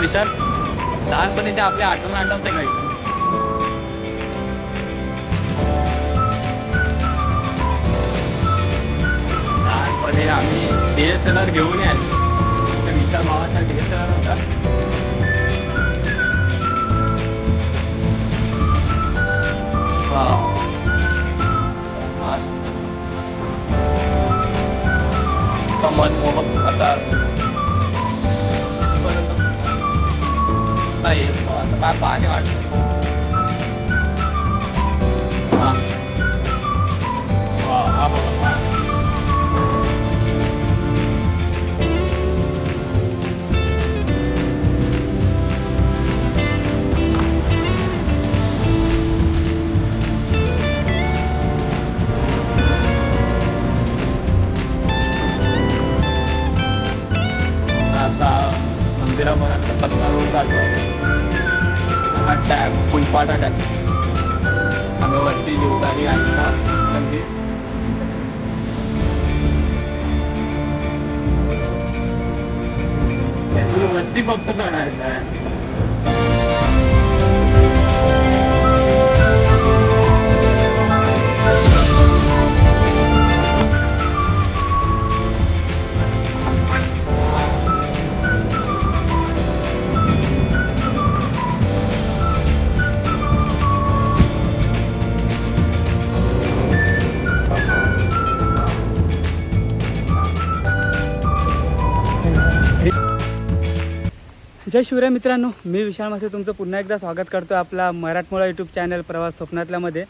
विचार लहानपणीच्या आपल्या आठवण आठवते काही लहानपणी आम्ही डी एस एल आर घेऊन याल विशाल भावाचा डी एस एल आर होता. मस्त. मस्त मन मोहक असा नाही आता काय पाणी वाटतं हा जय शिवराय मित्रांनो मी विशाल मासे तुमचं पुन्हा एकदा स्वागत करतो आपला मराठमोळा यूट्यूब चॅनल प्रवास स्वप्नातल्यामध्ये.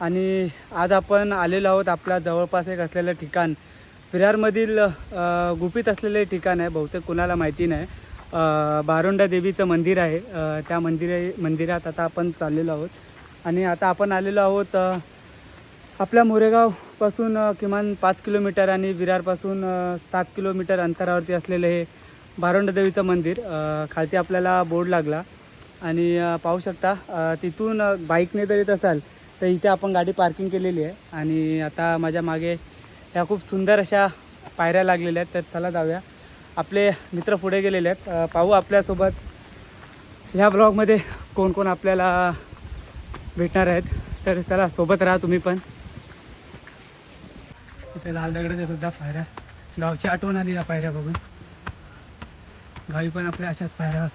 आणि आज आपण आलेलो आहोत आपल्या जवळपास एक असलेलं ठिकाण. विरारमधील गुपित असलेले ठिकाण आहे बहुतेक कुणाला माहिती नाही. बारोंडा देवीचं मंदिर आहे त्या मंदिर मंदिरात आता आपण चाललेलो आहोत. आणि आता आपण आलेलो आहोत आपल्या मोरेगावपासून किमान पाच किलोमीटर आणि विरारपासून सात किलोमीटर अंतरावरती असलेलं हे देवीचं मंदिर खालती आपल्याला बोर्ड लागला. आणि पाहू शकता तिथून बाईकने जर येत असाल तर इथे आपण गाडी पार्किंग केलेली आहे. आणि आता माझ्या मागे ह्या खूप सुंदर अशा पायऱ्या लागलेल्या आहेत तर चला जाऊया. आपले मित्र पुढे गेलेले आहेत. पाहू आपल्यासोबत ह्या ब्लॉगमध्ये कोण कोण आपल्याला भेटणार आहेत. तर चला सोबत राहा तुम्ही पण. इथे लाल दगडाच्या सुद्धा पायऱ्या गावची आठवण आली या पायऱ्या बघून. गावी पण आपल्या अशाच पायऱ्या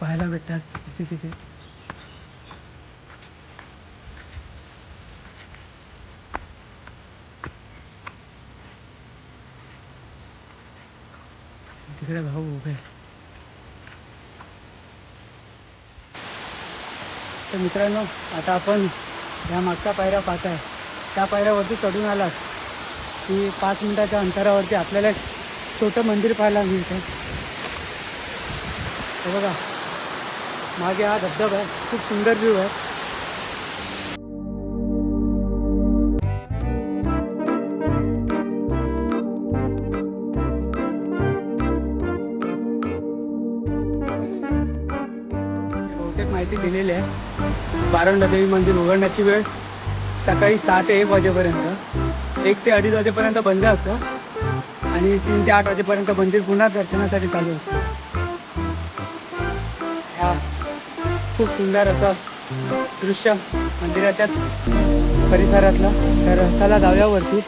पाहायला भेटतात तिथे तिथे. तिकडे भाऊ उभे तर मित्रांनो आता आपण या मागच्या पायऱ्या पाहताय. त्या पायऱ्यावरती चढून आलात. की पाच मिनिटाच्या अंतरावरती आपल्याला छोटं मंदिर पाहायला मिळतं हे बघा. मागे हा धबधबा आहे. खूप सुंदर व्ह्यू आहे. बहुतेक माहिती दिलेली आहे. बारोंडा देवी मंदिर उघडण्याची वेळ सकाळी सहा ते एक वाजेपर्यंत. एक ते अडीच वाजेपर्यंत बंद असतं. आणि तीन ते आठ वाजेपर्यंत मंदिर पुन्हा दर्शनासाठी चालू असतं. खूप सुंदर असं दृश्य मंदिराच्याच परिसरातलं. तर चला जाऊया वरती.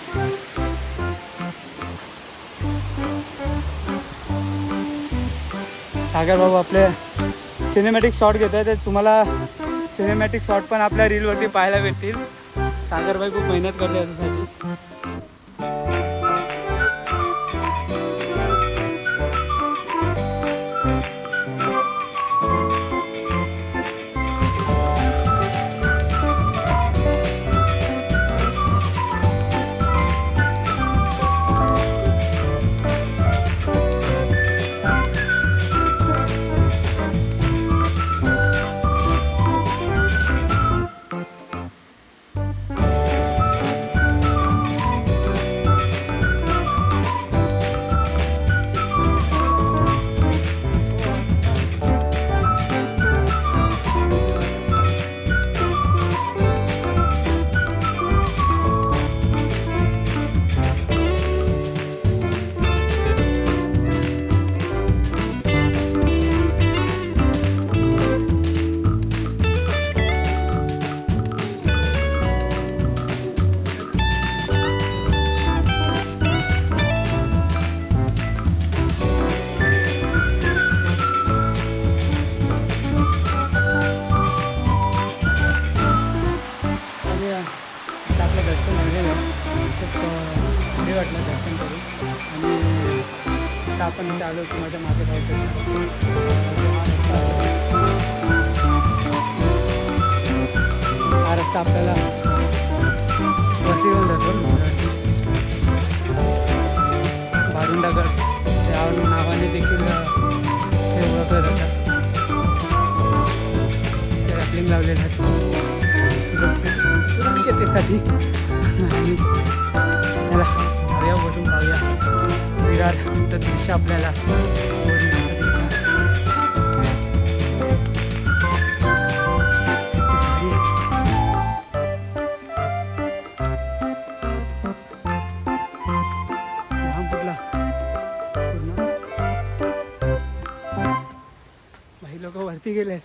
सागर भाऊ आपले सिनेमॅटिक शॉट घेत आहे तर तुम्हाला सिनेमॅटिक शॉट पण आपल्या रीलवरती पाहायला भेटतील. सागरभाई खूप मेहनत करते याच्यासाठी. आता आपण इथे आलो की माझ्या मागे जायचं हा रस्ता आपल्याला वरती जातो. भारुंडागड या नावाने देखील हे ओळखलं जातात ते रॅपलिंग लावलेलं आहे सुरक्षित सुरक्षितेसाठी आणि चला जाऊया बसून पाहूया. विरारचं दृश्य आपल्याला. लोक वरती गेलेत.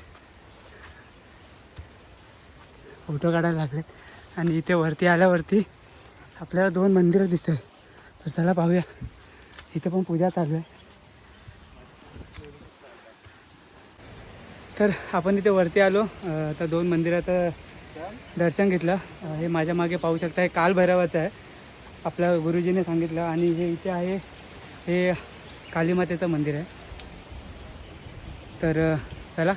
फोटो काढायला लागलेत. आणि इथे वरती आल्यावरती आपल्याला दोन मंदिरं दिसत आहे तर चला पाहूया. इथं पण पूजा चालू आहे. तर आपण इथे वरती आलो. तर दोन मंदिरात दर्शन घेतलं. हे माझ्या मागे पाहू शकता हे कालभैरवाचं आहे. आपल्या गुरुजीने सांगितलं आणि हे इथे आहे हे कालीमातेचं मंदिर आहे. तर चला.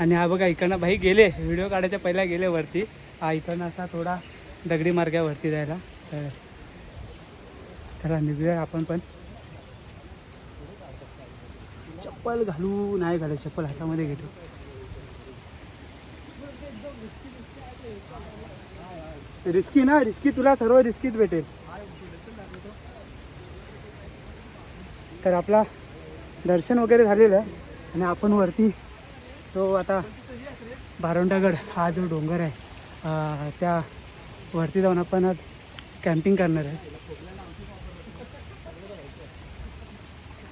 आणि हा बघा इकडनं भाई गेले. व्हिडिओ काढायच्या पहिला गेले वरती. हा इकडनं असा थोडा दगडी मार्गावरती जायला. तर चला निघूया आपण पण. चप्पल घालू नाही घालत चप्पल हातामध्ये घेतो. रिस्की ना रिस्की तुला सर्व रिस्कीच भेटेल. तर आपला दर्शन वगैरे झालेलं आहे आणि आपण वरती तो आता बारोंडागड हा जो डोंगर आहे त्या वरती जाऊन आपण आज कॅम्पिंग करणार आहे.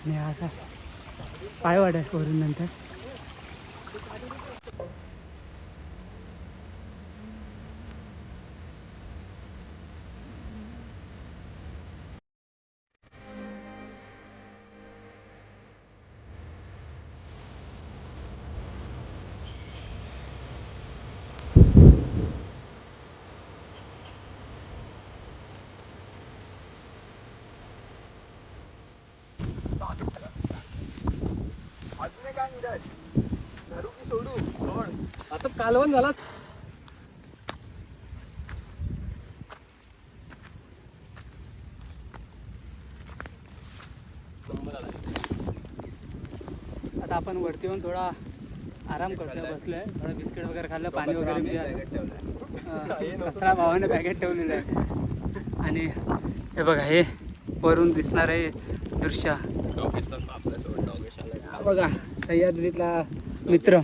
आणि असा पायवाड आहे वरून नंतर. आता कालवण झाला. आता आपण वरती येऊन थोडा आराम करतोय बसलोय. थोडा बिस्किट वगैरे खाल्लं पाणी वगैरे कचरा भावाने बॅगेत ठेवलेलं आहे. आणि हे बघा हे वरून दिसणार आहे दृश्य. बघा. सह्याद्रीतला मित्र.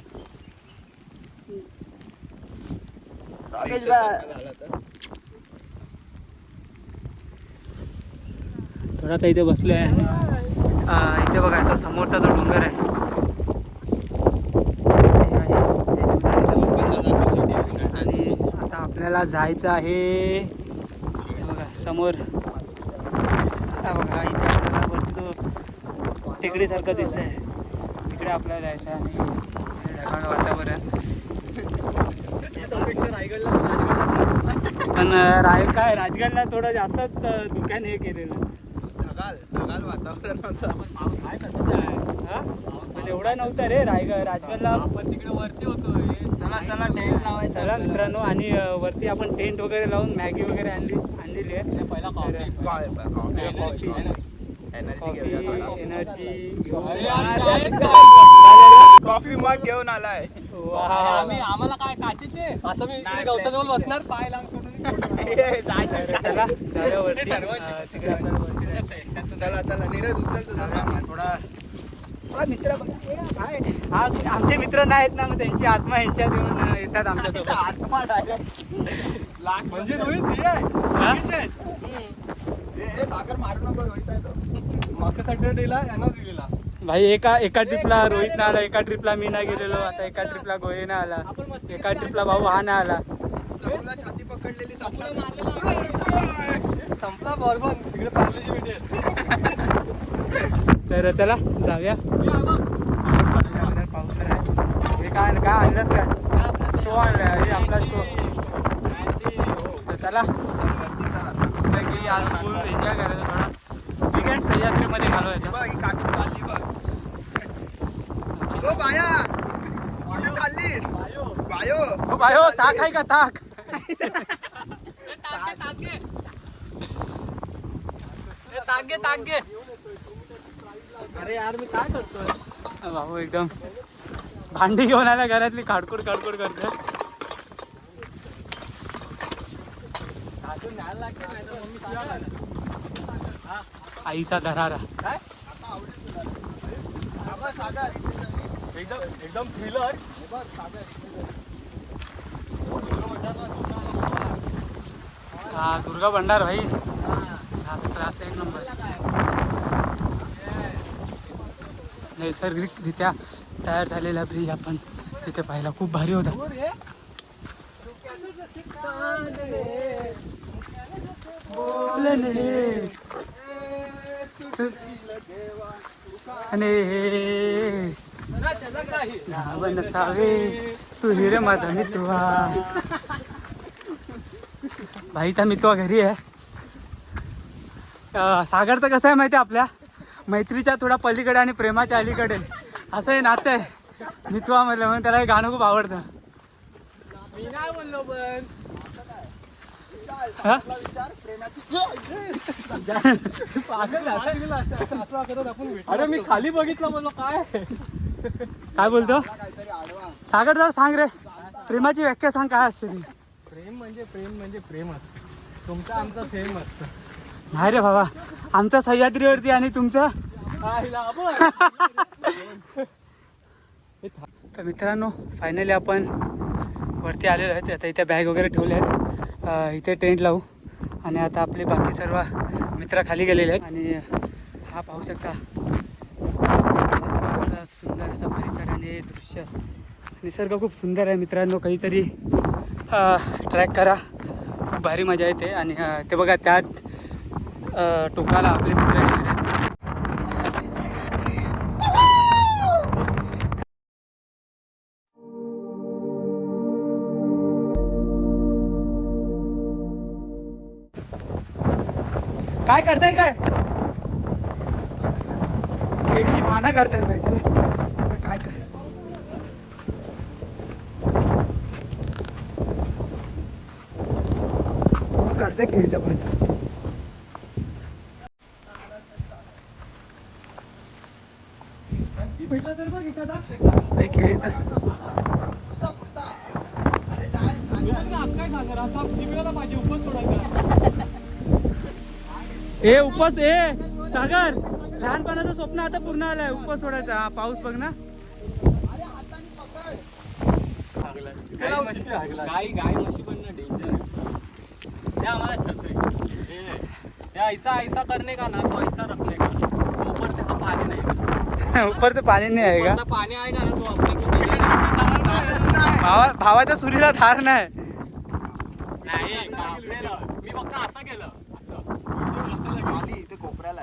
थोडा आता इथे बसलोय आणि अं, इथे बघा आता समोरचा जो डोंगर आहे. आहे, ते जुनारीचं आणि आता आपल्याला जायचं आहे. हे बघा समोर. बघा इथे आपल्याला वरती तो टेकडीसारखं दिसत आहे तिकडे आपल्याला जायचं आहे. आणि हे ढगाळ वातावरण. पण अं, राय काय राजगडला थोडं जास्तच धुक्याने हे केलेलं. हा? पण एवढा नव्हता रे रायगड राजगडला. आपण तिकडे वरती होतोय चला चला टेंट लावायचा. चला मित्रांनो आणि वरती आपण टेंट वगैरे लावून मॅगी वगैरे आणली आणलेली आहे. पहिला कॉफी कॉफी मग घेऊन आलाय. आम्ही आम्हाला काय काचेचे? असं मी इकडे गवताजवळ बसणार पाय लांब सोडून चला. चला चला नीरज उचल तुझा सामान. थोडा हा मित्र बघा. ए, काय? हा आमचे मित्र नाहीत ना मग त्यांची आत्मा ह्यांच्यात येऊन येतात आमच्यासोबत आत्मा म्हणजे रोहित हे? आहे. हा? सागर मारू नको रोहित आहे तो मागच्या सॅटर्डेला यांना दिलेला. भाई एका एका ट्रिपला रोहित ना आला एका ट्रिपला मी नाही गेलेलो आता एका ट्रिपला गोहे ना आला एका ट्रिपला भाऊ हा ना आला छाती पकडलेली संपला बॉर्बन तिकडे पार्लेजी भेटेल तर त्याला जाऊया. पाऊस आहे हे काय काय आणलंच काय? स्टो आणलाय आपला स्टो. तर चला. की आज फुल एन्जॉय करायचं थोडा विकेंड सह्याद्रीमध्ये घालवायचं बायो. हो बायो ताक आहे का ताक? ताक ताक ताक अरे यार मी काय करतोय? भाऊ एकदम. भांडी घेऊन आल्या घरातली खाडकुड खाडकुड करते. अजून न्यायला लागते नाही तर मम्मी शिवाय घालेल. आईचा दरारा. काय? एकदम एकदम थ्रिलर हे हा दुर्गा भंडार भाई. क्लास क्लास एक नंबर नैसर्गिकरित्या तयार झालेला ब्रिज आपण तिथे पाहिला. खूप भारी होता. आणि लहान नसावे तू हिरे माझा मितवा. भाईचा मितवा घरी आहे. अं, सागरचं कसं आहे माहिती आहे आपल्या? मैत्रीच्या थोडा पलीकडे आणि प्रेमाच्या अलीकडे. असं हे नातं आहे. मितवा म्हणलं म्हणून त्याला हे गाणं खूप आवडतं. मी हा? अरे मी खाली बघितलं बोललो काय? काय बोलतो? सागर जरा सांग रे. प्रेमाची व्याख्या सांग काय असते ती? प्रेम म्हणजे प्रेम म्हणजे प्रेम असतं. तुमचं आमचं सेम असतं. नाही रे बाबा आमचा सह्याद्रीवरती आणि तुमचा? तर मित्रांनो फायनली आपण वरती आलेलो आहेत. आता इथे बॅग वगैरे ठेवल्या आहेत. इथे टेंट लावू. आणि आता आपले बाकी सर्व मित्र खाली गेलेले आहेत. आणि हा पाहू शकता सुंदर असा परिसर आणि दृश्य. निसर्ग खूप सुंदर आहे मित्रांनो. काहीतरी ट्रॅक करा. खूप भारी मजा येते. आणि ते बघा त्यात टोकाला आपले मित्र गेलेले आहेत. काय करताय काय? माना ए उपवास ए सागर लहानपणाचं स्वप्न आता पूर्ण आलंय उपवास सोडायचा. हा, पाऊस बघ ना. गाई गाई म्हशी पण ना डेंजर आहे. त्या आम्हाला छत्री. त्या ऐसा ऐसा करणे का ना तो ऐसा रखने का? नाही उपरचं पाणी नाही आहे का? पाणी आहे का ना तो? अपने को दिलेला भावा भावाच्या सुरीला धार नाही. मी फक्त असं केलं. कोपऱ्याला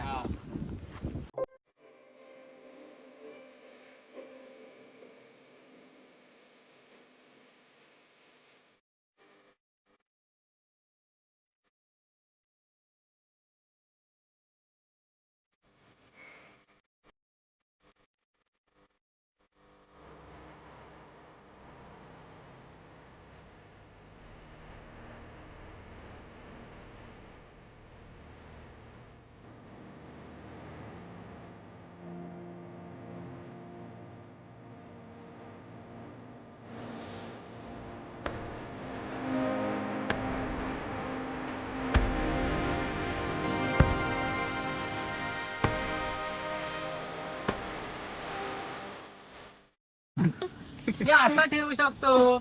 हे असं ठेवू शकतो.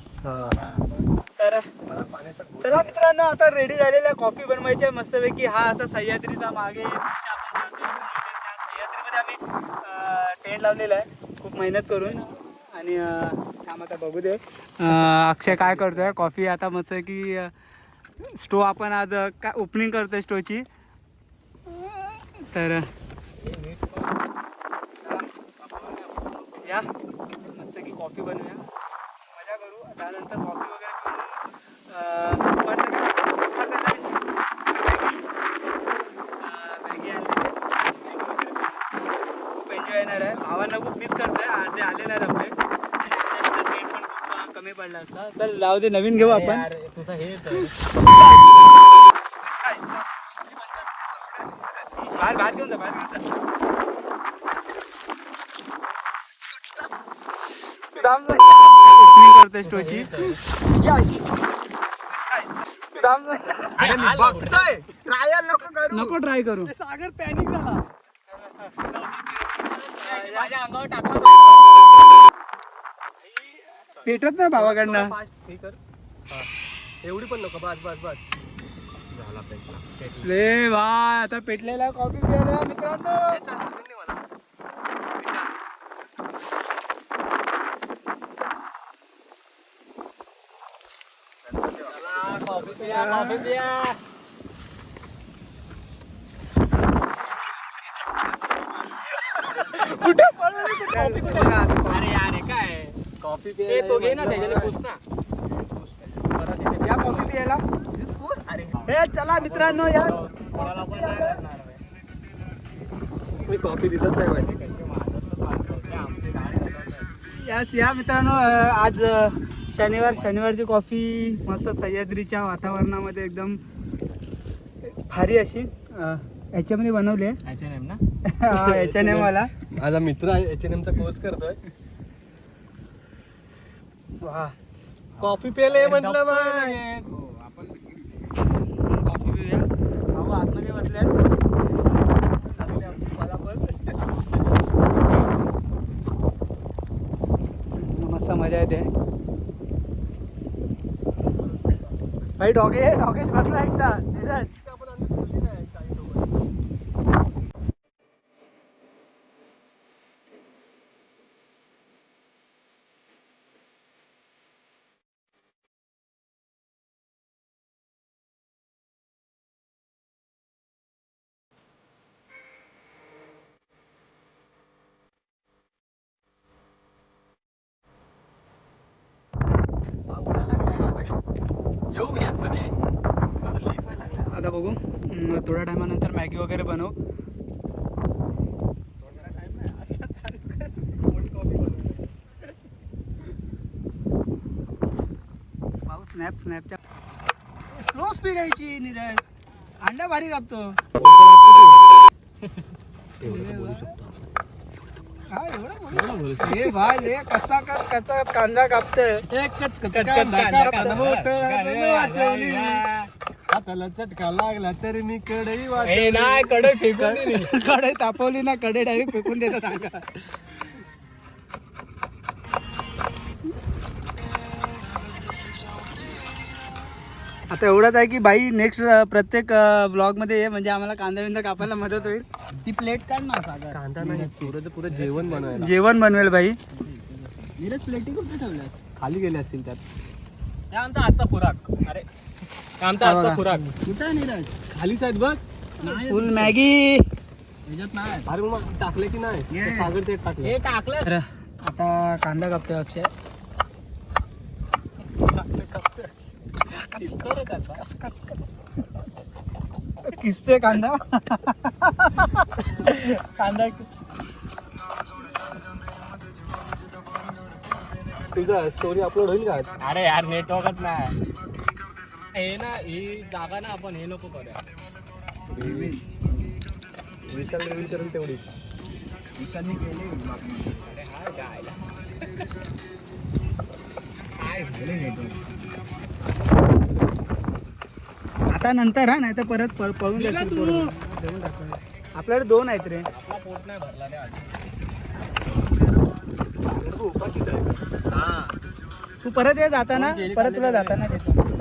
तर चला मित्रांनो आता रेडी झालेल्या कॉफी बनवायची आहे मस्तपैकी. हा असा सह्याद्रीचा मागे सह्याद्रीमध्ये आम्ही टेंट लावलेला आहे. खूप मेहनत करून. आणि थांब आता बघू दे. अक्षय काय करतोय? कॉफी आता मस्त की स्टो आपण आज काय ओपनिंग करतोय स्टोची. तर या. कॉफी बनवूया मजा करू त्यानंतर कॉफी वगैरे पिऊन, येणार आहे भावांना खूप मिस करतोय आज ते आले आपले अं, कमी पडला असता चल दे नवीन घेऊ आपण तुझं आहे. बाहेर बाहेर घेऊन जा बाहेर घेऊन जा स्टोची. बघतोय. ट्रायल नको करू. नको ट्राय करू. सागर पॅनिक झाला. माझ्या अंगावर टाकला पेटत नाही भावाकडनं एवढी पण नको. बस बस बस. रे वा आता पेटलेला कॉफी प्यायला मित्रांनो. पिया कॉफी कुठे कुठे? अरे यार हे काय? कॉफी पिया तो घे ना त्याच्याने पुस ना या कॉफी प्यायला. अरे हे चला मित्रांनो या. कॉफी दिसत नाही गाडी यास या मित्रांनो आज शनिवार शनिवारची कॉफी मस्त सह्याद्रीच्या वातावरणामध्ये एकदम भारी अशी. याच्यामध्ये बनवली आहे. याचे नेम ना? हा, याच्याने मला माझा मित्र एच एन एमचा कोर्स करतोय. वा कॉफी प्यायला म्हटलं कॉफी पिऊया. भाऊ आतमध्ये बसल्यात. मस्त मजा येते. भाई डॉगे डॉगेश बसला एकटा धीरज आता बघू हम्म, थोड्या टायमानंतर मॅगी वगैरे बनव भाऊ स्नॅप स्नॅपच्या स्लो स्पीड यायची निरज अंडा भारी कापतो हा, भाई कसा कसा कांदा कापतोय एकच हाताला चटका लागला तरी मी कडई नाही कडे फेकून दिली. कडे तापवली ना कडे डायरेक्ट फेकून देतात सांगा. आता एवढंच आहे की बाई नेक्स्ट प्रत्येक ब्लॉगमध्ये ये म्हणजे आम्हाला कांदा बिंदा कापायला मदत होईल. ती प्लेट काढ ना सागर. कांदा नाही पुरं जेवण बनवायला. जेवण बनवेल बाई. नीरज प्लेटी कुठे ठेवल्या खाली गेले असतील त्यात. हे आमचा आजचा खुराक अरे हे आमचा बघा. आजचा खुराक. कुठे आहे नीरज खालीच आहेत बघ. नाही. Full Maggi. ह्याच्यात नाही. अरे मग टाकले की नाही? ये. ते सागर ते टाकले. हे टाकलं. तर आता कांदा कापतोय अक्षय किसते कांदा कांदा? तुझा स्टोरी अपलोड होईल का? अरे यार नेटवर्कच नाही. हे ना ही जागा ना आपण हे नको करूया. विशाल रिव्हील करेल तेवढी. विशालने केले अरे हा जायला काय झालं आता नंतर हा नाही तर परत पळ- पळून जाशील पोरं. आपल्याकडे दोन आहेत रे. आपला पोट नाही भरला हा तू परत ये जाताना परत तुला जाताना देतो.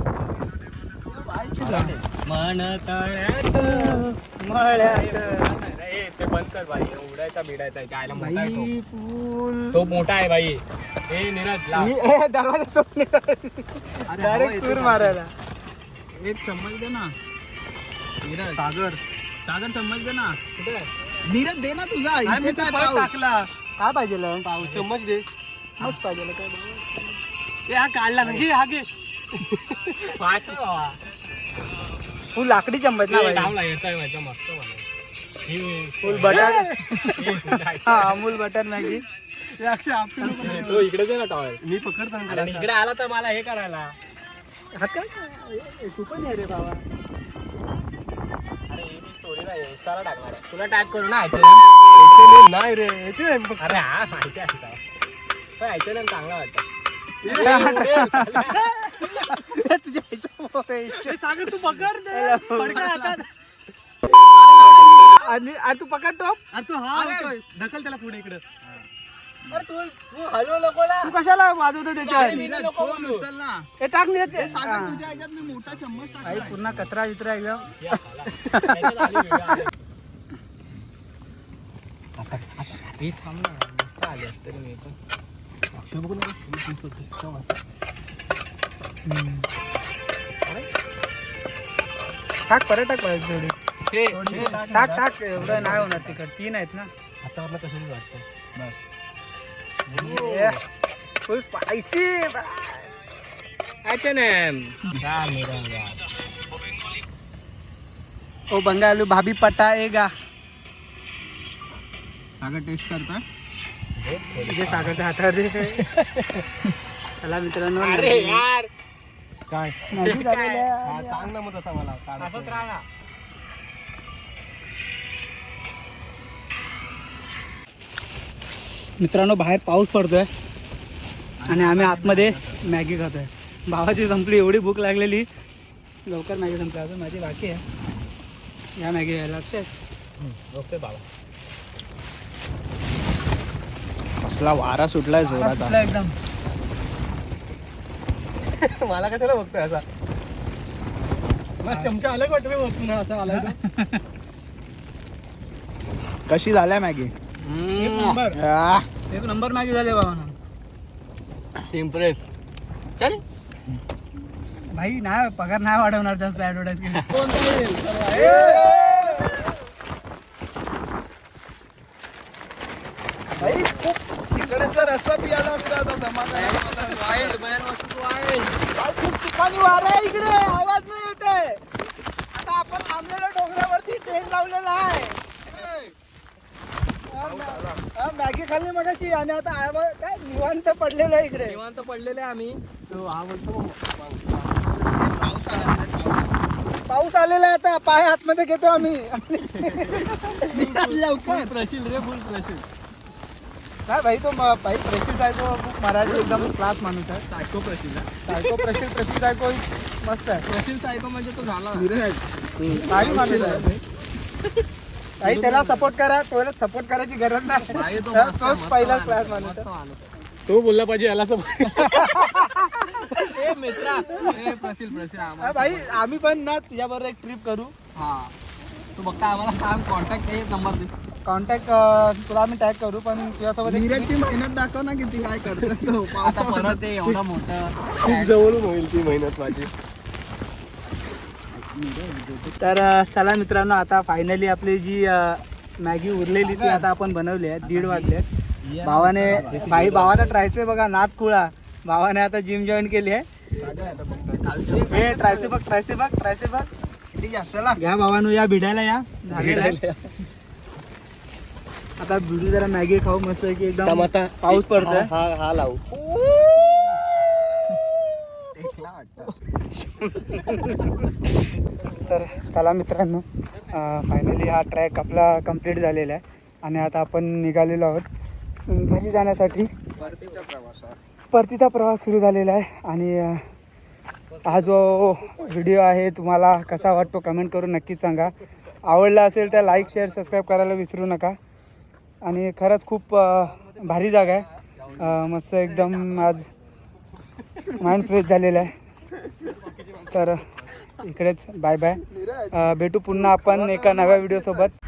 मन तळ्यात मळ्यात ए, ते बंद कर भाई उडायचा बिडायचा जायला मोठा आहे फुल तो मोठा आहे बाई हे नीरज लाव. दरवाजा डायरेक्ट सूर मारायला एक चम्मच दे ना नीरज सागर सागर चम्मच दे ना कुठे आहे? नीरज दे ना तुझा अरे मी इथेच तर परत पाऊस. टाकला काय पाहिजे पाऊस चम्मच दे मच पाहिजे काय ए हा काढला ना घे हा घे फास्ट आहे बाबा फुल लाकडी चम्मच ना. थांबला याचा आहे माझा मस्त. हे फुल बटर हे अमूल बटर मॅगी ते इकडे दे ना टॉवेल मी पकडतो ना. इकडे आला तर मला हे करायला. हात काय? तू पण ये रे बाबा. अरे ही मी स्टोरीला इंस्टाला टाकणार आहे. तुला टॅग करू ना याचे नाही, रे याचे. अरे हा माहिती आहे चांगला वाटतं. तुझ्या आईचा पोर आहे. ए, सागर तू पकड ते. फडका हातात. आणि आणि तू पकड टॉप. अरे तू हा होतोय. ढकल त्याला पुढे इकडे. अरे तू तू तू कशाला वाजवतो त्याच्यात नीरज, फोन उचल ना. हे टाक नाही येत. सागर हा. तुझ्या ह्याच्यात मी मोठा चम्मच आई टाकलाय. पुन्हा कचरा विचरा एकदम. टाक परत टाक पाहिजे थोडी हे. टाक. टाक एवढं नाही होणार तिकड. तीन आहेत ना. हातावरनं कसं वाटतं? बस. Full spicy. ओ बंगालू भाभी पटाएगा सागर टेस्ट करता तुझे सागरच्या हातावर दे चला मित्रांनो अरे यार. काय? मॅगी झालेलं आहे. हा, सांग ना मग तसा मला. मित्रांनो बाहेर पाऊस पडतोय आणि आम्ही आतमध्ये मॅगी खातोय. भावाची संपली एवढी भूक लागलेली. लवकर मॅगी संपली. अजून माझी बाकी आहे. या मॅगी घ्यायला लक्षात ओके बाबा. कसला वारा सुटलाय जोरात. एकदम. मला कशाला बघतोय असा? मला चमचा अलग वाटतं बघ पुन्हा असा आलाय तो. कशी झाल्या मॅगी? एक नंबर. एक नंबर मॅगी झाली बाबा. इम्प्रेस चल. भाई नाही पगार नाही वाढवणार जास्त ऍडव्हर्टाईज केली जर रस्सा पियाला असता. जमा खूप तुफानी वारा आहे इकडे आवाज नाही येत आहे. आता आपण थांबलेल्या डोंगरावरती ट्रेन लावलेला आहे. मॅ- मॅगी खाल्ली मगाशी आणि आता आवा- काय निवांत पडलेलं आहे इकडे. निवांत पडलेले आम्ही. तो हा बोलतो. पाऊस आलेला आहे आता पाय आतमध्ये घेतो आम्ही. लवकर. प्रशील रे फुल प्रशील काय भाई तो भाई प्रसिद्ध आहे तो खूप मराठी एकदम क्लास माणूस आहे. सायको प्रशील सायको प्रसिद्ध प्रसिद्ध आहे तो मस्त आहे. प्रशील सायको म्हणजे तो झाला. भारी माणूस आहे. भाई त्याला सपोर्ट करा त्याला सपोर्ट करायची गरज नाही. तो तर मस्त- तोच पहिला क्लास माणूस आहे. तो बोलला पाहिजे याला सब ए मित्रा भाई आम्ही पण ना तुझ्याबरोबर एक ट्रिप करू. हा. तू बघता आम्हाला सांग कॉन्टॅक्ट हे नंबर दे कॉन्टॅक्ट तुला आम्ही टॅग करू पण तुझ्यासोबत एक नीरजची मेहनत दाखव ना किती काय करतो तो. आता परत ते एवढं मोठं खूप जवळून होईल ती मेहनत माझी. तर अ, चला मित्रांनो आता फायनली आपली जी अ, मॅगी उरलेली ती आता आपण बनवली आहे दीड वाजले भावाने भाई. भावाचा ट्रायचे बघा नात कुळा. भावाने आता जिम जॉईन केली आहे. हे ट्रायसे बघ ट्रायसे बघ ट्रायसे बघ. ठीक आहे चला. घ्या भावानो या भिडायला या. झालेलं आहे आता भिडू जरा मॅगी खाऊ मस्त की एकदम टमाटा. पाऊस पडतोय. हा हा लावू. टेकला वाटतं. तर चला मित्रांनो फायनली हा ट्रॅक आपला कंप्लीट झालेला आहे. आणि आता आपण निघालेलो आहोत घरी जाण्यासाठी. परतीचा प्रवास सुरू झालेला आहे. आणि अ, हा जो व्हिडिओ आहे तुम्हाला कसा वाटतो कमेंट करून नक्कीच सांगा. आवडला असेल तर लाईक शेअर सबस्क्राईब करायला विसरू नका. आणि खरंच खूप भारी जागा आहे. मस्त एकदम आज माइंड फ्रेश झालेला आहे. तर इकडेच बाय बाय भेटू पुन्हा आपण एका नव्या व्हिडिओसोबत